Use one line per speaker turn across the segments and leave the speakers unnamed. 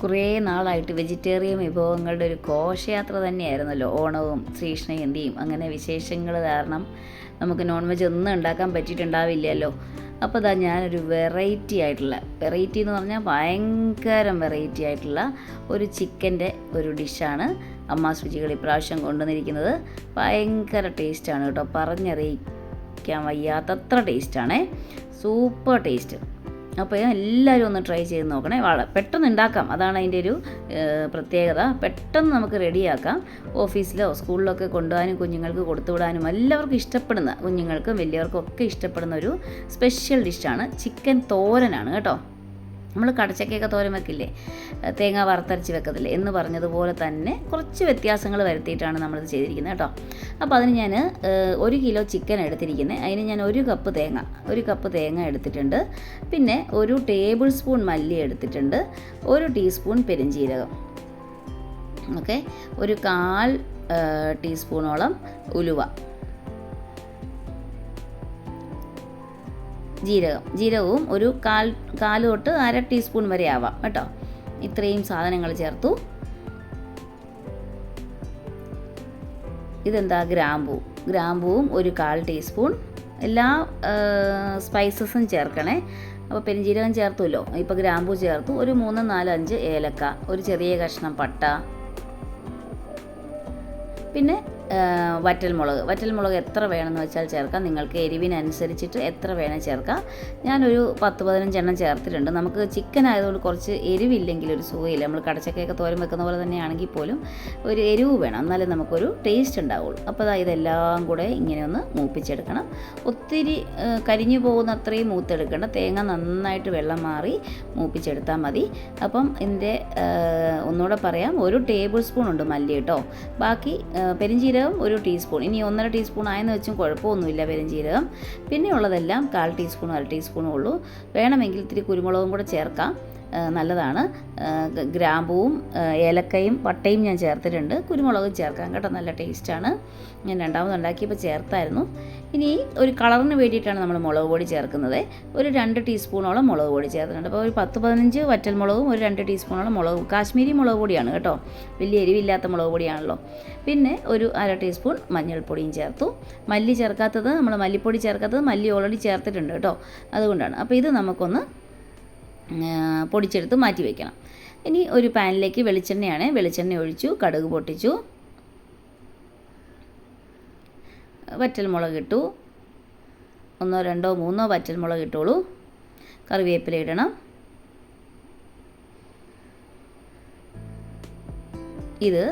കുറേ നാളായിട്ട് വെജിറ്റേറിയൻ വിഭവങ്ങളുടെ ഒരു ഘോഷയാത്ര തന്നെയായിരുന്നല്ലോ. ഓണവും ശ്രീകൃഷ്ണജയന്തിയും അങ്ങനെ വിശേഷങ്ങൾ കാരണം നമുക്ക് നോൺ വെജ് ഒന്നും ഉണ്ടാക്കാൻ പറ്റിയിട്ടുണ്ടാവില്ലല്ലോ. അപ്പോൾ ഇതാ ഞാനൊരു വെറൈറ്റി ആയിട്ടുള്ള വെറൈറ്റി എന്ന് പറഞ്ഞാൽ ഭയങ്കരം വെറൈറ്റി ആയിട്ടുള്ള ഒരു ചിക്കന്റെ ഒരു ഡിഷാണ് അമ്മ രുചികൾ ഇപ്രാവശ്യം കൊണ്ടുവന്നിരിക്കുന്നത്. ഭയങ്കര ടേസ്റ്റാണ് കേട്ടോ. പറഞ്ഞറിയിക്കാൻ വയ്യാത്തത്ര ടേസ്റ്റാണേ സൂപ്പർ ടേസ്റ്റ് അപ്പോൾ എല്ലാവരും ഒന്ന് ട്രൈ ചെയ്ത് നോക്കണേ. വള പെട്ടെന്ന് ഉണ്ടാക്കാം. അതാണ് അതിന്റെ ഒരു പ്രത്യേകത. പെട്ടെന്ന് നമുക്ക് റെഡിയാക്കാം ഓഫീസിലോ സ്കൂളിലൊക്കെ കൊണ്ടുപോകാനും കുഞ്ഞുങ്ങൾക്ക് കൊടുത്തുവിടാനും എല്ലാവർക്കും ഇഷ്ടപ്പെടുന്ന കുഞ്ഞുങ്ങൾക്കും വലിയവർക്കും ഒക്കെ ഇഷ്ടപ്പെടുന്ന ഒരു സ്പെഷ്യൽ ഡിഷാണ് ചിക്കൻ തോരനാണ് കേട്ടോ. നമ്മൾ കടച്ചക്കയൊക്കെ തോരൻ വെക്കില്ലേ? തേങ്ങ വറുത്തരച്ച് വെക്കത്തില്ലേ? എന്ന് പറഞ്ഞതുപോലെ തന്നെ കുറച്ച് വ്യത്യാസങ്ങൾ വരുത്തിയിട്ടാണ് നമ്മളിത് ചെയ്തിരിക്കുന്നത് കേട്ടോ. അപ്പോൾ അതിന് ഞാൻ ഒരു കിലോ ചിക്കൻ എടുത്തിരിക്കുന്നത് അതിന് ഞാൻ ഒരു കപ്പ് തേങ്ങ ഒരു കപ്പ് തേങ്ങ എടുത്തിട്ടുണ്ട്. പിന്നെ ഒരു ടേബിൾ സ്പൂൺ മല്ലി എടുത്തിട്ടുണ്ട്. ഒരു ടീസ്പൂൺ പെരിഞ്ജീരകം. ഓക്കെ? ഒരു കാൽ ടീസ്പൂണോളം ഉലുവ. ജീരകം. ജീരകവും ഒരു കാൽ കാൽ തൊട്ട് അര ടീസ്പൂൺ വരെ ആവാം കേട്ടോ. ഇത്രയും സാധനങ്ങൾ ചേർത്തു. ഇതെന്താ? ഗ്രാമ്പു. ഗ്രാമ്പൂവും ഒരു കാൽ ടീസ്പൂൺ. എല്ലാ സ്പൈസസും ചേർക്കണേ. അപ്പോൾ പെരിഞ്ജീരകം ചേർത്തുമല്ലോ ഇപ്പോൾ ഗ്രാമ്പു ചേർത്തു. ഒരു മൂന്ന് നാല് അഞ്ച് ഏലക്ക. ഒരു ചെറിയ കഷ്ണം പട്ട. പിന്നെ വറ്റൽമുളക് വറ്റൽമുളക് എത്ര വേണമെന്ന് വെച്ചാൽ ചേർക്കാം. നിങ്ങൾക്ക് എരിവിനനുസരിച്ചിട്ട് എത്ര വേണേൽ ചേർക്കാം. ഞാനൊരു പത്ത് പതിനഞ്ചെണ്ണം ചേർത്തിട്ടുണ്ട്. നമുക്ക് ചിക്കൻ ആയതുകൊണ്ട് കുറച്ച് എരിവില്ലെങ്കിൽ ഒരു സുഖമില്ല. നമ്മൾ കടച്ചക്കയൊക്കെ തോരൻ വെക്കുന്ന പോലെ തന്നെയാണെങ്കിൽ പോലും ഒരു എരിവ് വേണം. എന്നാലേ നമുക്കൊരു ടേസ്റ്റ് ഉണ്ടാവുള്ളൂ. അപ്പോൾ ദാ ഇതെല്ലാം കൂടെ ഇങ്ങനെ ഒന്ന് മൂപ്പിച്ചെടുക്കണം. ഒത്തിരി കരിഞ്ഞു പോകുന്ന അത്രയും മൂത്തെടുക്കേണ്ട. തേങ്ങ നന്നായിട്ട് വെള്ളം മാറി മൂപ്പിച്ചെടുത്താൽ മതി. അപ്പം ഇതിന്റെ ഒന്നുകൂടെ പറയാം. ഒരു ടേബിൾ സ്പൂൺ ഉണ്ട് മല്ലി കേട്ടോ. ബാക്കി ആ, പെരിഞ്ജീരകം ഒരു ടീസ്പൂൺ. ഇനി ഒന്നര ടീസ്പൂൺ ആയെന്ന് വെച്ചും കുഴപ്പമൊന്നുമില്ല പെരിഞ്ജീരകം പിന്നെ ഉള്ളതെല്ലാം കാൽ ടീസ്പൂൺ അര ടീസ്പൂണേ ഉള്ളൂ. വേണമെങ്കിൽ ഇത്തിരി കുരുമുളകും കൂടെ ചേർക്കാം. നല്ലതാണ്. ഗ്രാമ്പൂവും ഏലക്കയും പട്ടയും ഞാൻ ചേർത്തിട്ടുണ്ട്. കുരുമുളകും ചേർക്കാം കേട്ടോ നല്ല ടേസ്റ്റാണ്. ഞാൻ രണ്ടാമത് ഉണ്ടാക്കിയപ്പോൾ ചേർത്തായിരുന്നു. ഇനി ഒരു കളറിന് വേണ്ടിയിട്ടാണ് നമ്മൾ മുളക് പൊടി ചേർക്കുന്നത്. ഒരു രണ്ട് ടീസ്പൂണോളം മുളക് പൊടി ചേർത്തിട്ടുണ്ട്. അപ്പോൾ ഒരു പത്ത് പതിനഞ്ച് വറ്റൽ മുളകും ഒരു രണ്ട് ടീസ്പൂണോളം മുളക്. കാശ്മീരി മുളക് പൊടിയാണ് കേട്ടോ. വലിയ എരിവില്ലാത്ത മുളക് പൊടിയാണല്ലോ. പിന്നെ ഒരു അര ടീസ്പൂൺ മഞ്ഞൾപ്പൊടിയും ചേർത്തു. മല്ലി ചേർക്കാത്തത് നമ്മൾ മല്ലിപ്പൊടി ചേർക്കാത്തത് മല്ലി ഓൾറെഡി ചേർത്തിട്ടുണ്ട് കേട്ടോ. അതുകൊണ്ടാണ്. അപ്പോൾ ഇത് നമുക്കൊന്ന് പൊടിച്ചെടുത്ത് മാറ്റി വയ്ക്കണം ഇനി ഒരു പാനിലേക്ക് വെളിച്ചെണ്ണയാണ്. വെളിച്ചെണ്ണ ഒഴിച്ചു കടുക് പൊട്ടിച്ചു. വറ്റൽമുളക് ഇട്ടു. ഒന്നോ രണ്ടോ മൂന്നോ വറ്റൽമുളക് ഇട്ടോളൂ. കറിവേപ്പില ഇടണം. ഇത്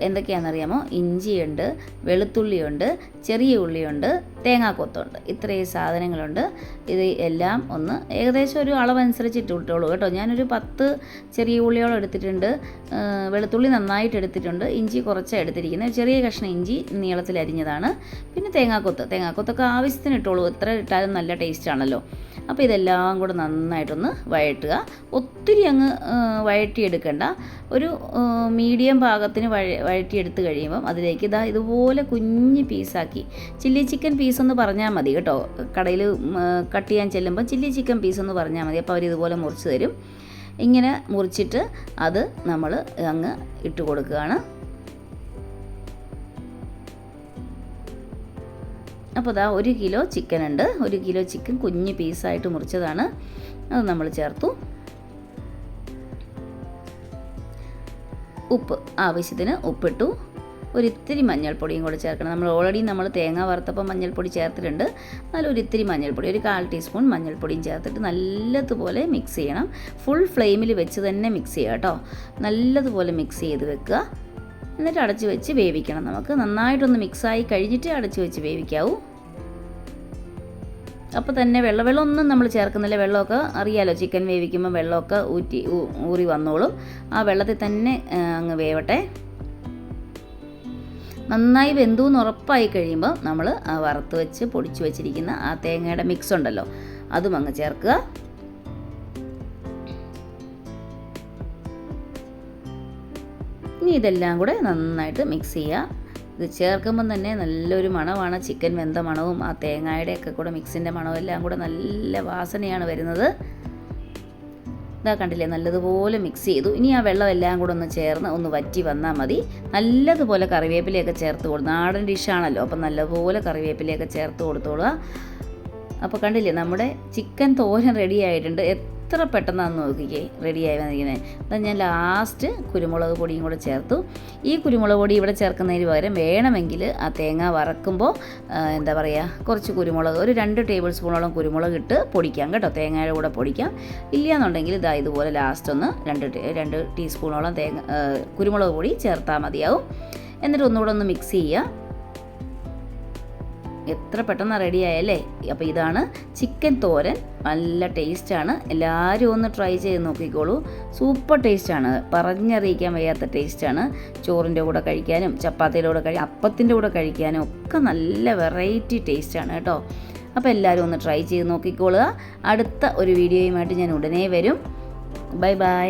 എന്തൊക്കെയാണെന്നറിയാമോ? ഇഞ്ചിയുണ്ട് വെളുത്തുള്ളിയുണ്ട് ചെറിയ ഉള്ളിയുണ്ട് തേങ്ങാക്കൊത്തുണ്ട്. ഇത്രയും സാധനങ്ങളുണ്ട്. ഇത് എല്ലാം ഒന്ന് ഏകദേശം ഒരു അളവനുസരിച്ച് ഇട്ട് വിട്ടോളൂ കേട്ടോ. ഞാനൊരു പത്ത് ചെറിയ ഉള്ളിയോളം എടുത്തിട്ടുണ്ട്. വെളുത്തുള്ളി നന്നായിട്ട് എടുത്തിട്ടുണ്ട്. ഇഞ്ചി കുറച്ചാണ് എടുത്തിരിക്കുന്നത്. ചെറിയ കഷ്ണം ഇഞ്ചി നീളത്തിൽ അരിഞ്ഞതാണ്. പിന്നെ തേങ്ങാക്കൊത്ത്. തേങ്ങാക്കൊത്തൊക്കെ ആവശ്യത്തിന് ഇട്ടോളൂ ഇത്ര ഇട്ടാലും നല്ല ടേസ്റ്റ് ആണല്ലോ. അപ്പോൾ ഇതെല്ലാം കൂടെ നന്നായിട്ടൊന്ന് വഴറ്റുക. ഒത്തിരി അങ്ങ് വഴറ്റിയെടുക്കേണ്ട. ഒരു മീഡിയം പാകത്തിന് വഴ വഴറ്റിയെടുത്ത് കഴിയുമ്പം അതിലേക്ക് ഇതാ ഇതുപോലെ കുഞ്ഞ് പീസാക്കി. ചില്ലി ചിക്കൻ പീസ് എന്ന് പറഞ്ഞാൽ മതി കേട്ടോ. കടയിൽ കട്ട് ചെയ്യാൻ ചെല്ലുമ്പോൾ ചില്ലി ചിക്കൻ പീസ് എന്ന് പറഞ്ഞാൽ മതി. അപ്പോൾ അവരിതുപോലെ മുറിച്ച് തരും. ഇങ്ങനെ മുറിച്ചിട്ട് അത് നമ്മൾ അങ്ങ് ഇട്ട് കൊടുക്കുകയാണ്. അപ്പോൾ ദാ ഒരു കിലോ ചിക്കൻ ഉണ്ട്. ഒരു കിലോ ചിക്കൻ കുഞ്ഞ് പീസായിട്ട് മുറിച്ചതാണ്. അത് നമ്മൾ ചേർത്തു. ഉപ്പ് ആവശ്യത്തിന് ഉപ്പിട്ടു. ഒരിത്തിരി മഞ്ഞൾപ്പൊടിയും കൂടെ ചേർക്കണം. നമ്മൾ ഓൾറെഡി നമ്മൾ തേങ്ങ വറുത്തപ്പോൾ മഞ്ഞൾപ്പൊടി ചേർത്തിട്ടുണ്ട്. എന്നാലും ഒരിത്തിരി മഞ്ഞൾപ്പൊടി ഒരു കാൽ ടീസ്പൂൺ മഞ്ഞൾപ്പൊടിയും ചേർത്തിട്ട് നല്ലതുപോലെ മിക്സ് ചെയ്യണം. ഫുൾ ഫ്ലെയിമിൽ വെച്ച് തന്നെ മിക്സ് ചെയ്യുക കേട്ടോ. നല്ലതുപോലെ മിക്സ് ചെയ്ത് വെക്കുക. എന്നിട്ട് അടച്ചു വെച്ച് വേവിക്കണം. നമുക്ക് നന്നായിട്ടൊന്ന് മിക്സായി കഴിഞ്ഞിട്ട് അടച്ചു വെച്ച് വേവിക്കാവൂ. അപ്പോൾ തന്നെ വെള്ളം വെള്ളമൊന്നും നമ്മൾ ചേർക്കുന്നില്ല. വെള്ളമൊക്കെ അറിയാലോ ചിക്കൻ വേവിക്കുമ്പോൾ വെള്ളമൊക്കെ ഊറ്റി ഊറി വന്നോളും. ആ വെള്ളത്തിൽ തന്നെ അങ്ങ് വേവട്ടെ. നന്നായി വെന്തു എന്ന് ഉറപ്പായി കഴിയുമ്പോൾ നമ്മൾ വറുത്ത് വെച്ച് പൊടിച്ചു വെച്ചിരിക്കുന്ന ആ തേങ്ങയുടെ മിക്സ് ഉണ്ടല്ലോ അതും അങ്ങ് ചേർക്കുക. ഇനി ഇതെല്ലാം കൂടെ നന്നായിട്ട് മിക്സ് ചെയ്യുക. ഇത് ചേർക്കുമ്പം തന്നെ നല്ലൊരു മണമാണ്. ചിക്കൻ വെന്ത മണവും ആ തേങ്ങയുടെ ഒക്കെ കൂടെ മിക്സിന്റെ മണവും എല്ലാം കൂടെ നല്ല വാസനയാണ് വരുന്നത്. ഇതാ കണ്ടില്ലേ? നല്ലതുപോലെ മിക്സ് ചെയ്തു. ഇനി ആ വെള്ളം എല്ലാം കൂടെ ഒന്ന് ചേർന്ന് ഒന്ന് വറ്റി വന്നാൽ മതി. നല്ലതുപോലെ കറിവേപ്പിലയൊക്കെ ചേർത്ത് കൊടുത്തു നാടൻ ഡിഷാണല്ലോ അപ്പം നല്ലപോലെ കറിവേപ്പിലയൊക്കെ ചേർത്ത് കൊടുത്തോളുക. അപ്പോൾ കണ്ടില്ലേ? നമ്മുടെ ചിക്കൻ തോരൻ റെഡി ആയിട്ടുണ്ട്. എത്ര പെട്ടെന്നാന്ന് നോക്കിക്കേ റെഡിയായി വന്നിരിക്കുന്നത് എന്നാൽ ഞാൻ ലാസ്റ്റ് കുരുമുളക് പൊടിയും കൂടെ ചേർത്തു. ഈ കുരുമുളക് പൊടി ഇവിടെ ചേർക്കുന്നതിന് പകരം വേണമെങ്കിൽ ആ തേങ്ങ വറക്കുമ്പോൾ എന്താ പറയുക കുറച്ച് കുരുമുളക് ഒരു രണ്ട് ടേബിൾ സ്പൂണോളം കുരുമുളക് ഇട്ട് പൊടിക്കാം കേട്ടോ. തേങ്ങയുടെ കൂടെ പൊടിക്കാം. ഇല്ല ഇല്ലയെന്നുണ്ടെങ്കിൽ ഇതാ ഇതുപോലെ ലാസ്റ്റ് ഒന്ന് രണ്ട് രണ്ട് ടീസ്പൂണോളം തേങ്ങ കുരുമുളക് പൊടി ചേർത്താൽ മതിയാവും. എന്നിട്ട് ഒന്നുകൂടെ ഒന്ന് മിക്സ് ചെയ്യുക എത്ര പെട്ടെന്ന് റെഡി ആയല്ലേ? അപ്പോൾ ഇതാണ് ചിക്കൻ തോരൻ. നല്ല ടേസ്റ്റാണ് എല്ലാവരും ഒന്ന് ട്രൈ ചെയ്ത് നോക്കിക്കോളൂ. സൂപ്പർ ടേസ്റ്റാണ് പറഞ്ഞറിയിക്കാൻ വയ്യാത്ത ടേസ്റ്റാണ് ചോറിന്റെ കൂടെ കഴിക്കാനും ചപ്പാത്തിയുടെ കൂടെ കഴി അപ്പത്തിന്റെ കൂടെ കഴിക്കാനും ഒക്കെ നല്ല വെറൈറ്റി ടേസ്റ്റാണ് കേട്ടോ. അപ്പോൾ എല്ലാവരും ഒന്ന് ട്രൈ ചെയ്ത് നോക്കിക്കോളുക. അടുത്ത ഒരു വീഡിയോയുമായിട്ട് ഞാൻ ഉടനെ വരും. Bye bye